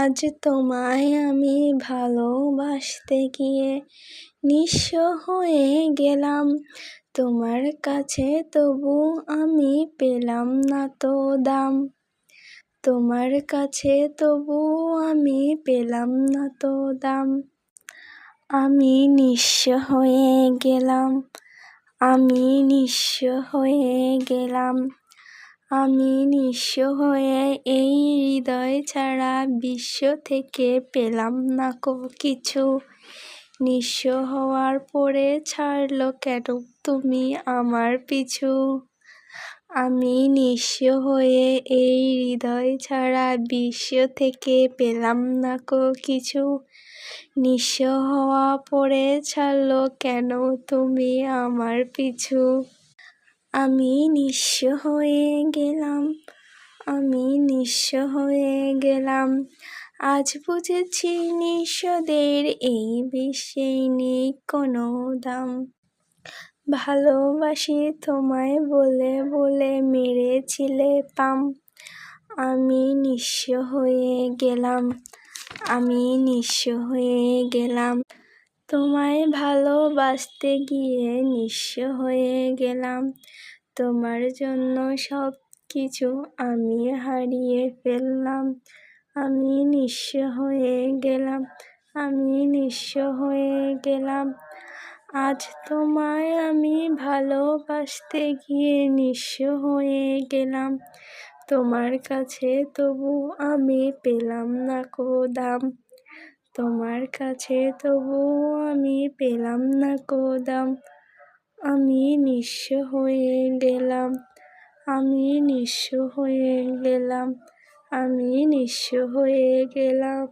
আজ তোমায় আমি ভালোবাসতে গিয়ে নিঃস্ব হয়ে গেলাম। তোমার কাছে তবু আমি পেলাম না তো দাম। তোমার কাছে তবু আমি পেলাম না তো দাম। আমি নিঃস্ব হয়ে গেলাম। আমি নিঃস্ব হয়ে গেলাম। আমি নিঃস্ব হয়ে এই হৃদয় ছাড়া বিশ্ব থেকে পেলাম না কো কিছু। নিঃস্ব হওয়ার পরে ছাড়লো কেন তুমি আমার পিছু? আমি নিঃস্ব হয়ে এই হৃদয় ছাড়া বিশ্ব থেকে পেলাম না কো কিছু। নিঃস্ব হওয়া পরে ছাড়লো কেন তুমি আমার পিছু? আমি নিঃস্ব হয়ে গেলাম, আমি নিঃস্ব হয়ে গেলাম। আজ বুঝেছি নিঃস্বদের এই বিশ্বে নেই কোনো দাম। ভালোবাসি তোমায় বলে বলে মেরেছিলে পাম। আমি নিঃস্ব হয়ে গেলাম, আমি নিঃস্ব হয়ে গেলাম। তোমায় ভালোবাসতে গিয়ে নিঃস্ব হয়ে গেলাম। তোমার জন্য সব কিছু আমি হারিয়ে ফেললাম। আমি নিঃস্ব হয়ে গেলাম, আমি নিঃস্ব হয়ে গেলাম। আজ তোমায় আমি ভালোবাসতে গিয়ে নিঃস্ব হয়ে গেলাম। তোমার কাছে তবু আমি পেলাম না কো দাম। তোমার কাছে তবু আমি পেলাম না কোদাম আমি নিঃস্ব হয়ে গেলাম, আমি নিঃস্ব হয়ে গেলাম, আমি নিঃস্ব হয়ে গেলাম।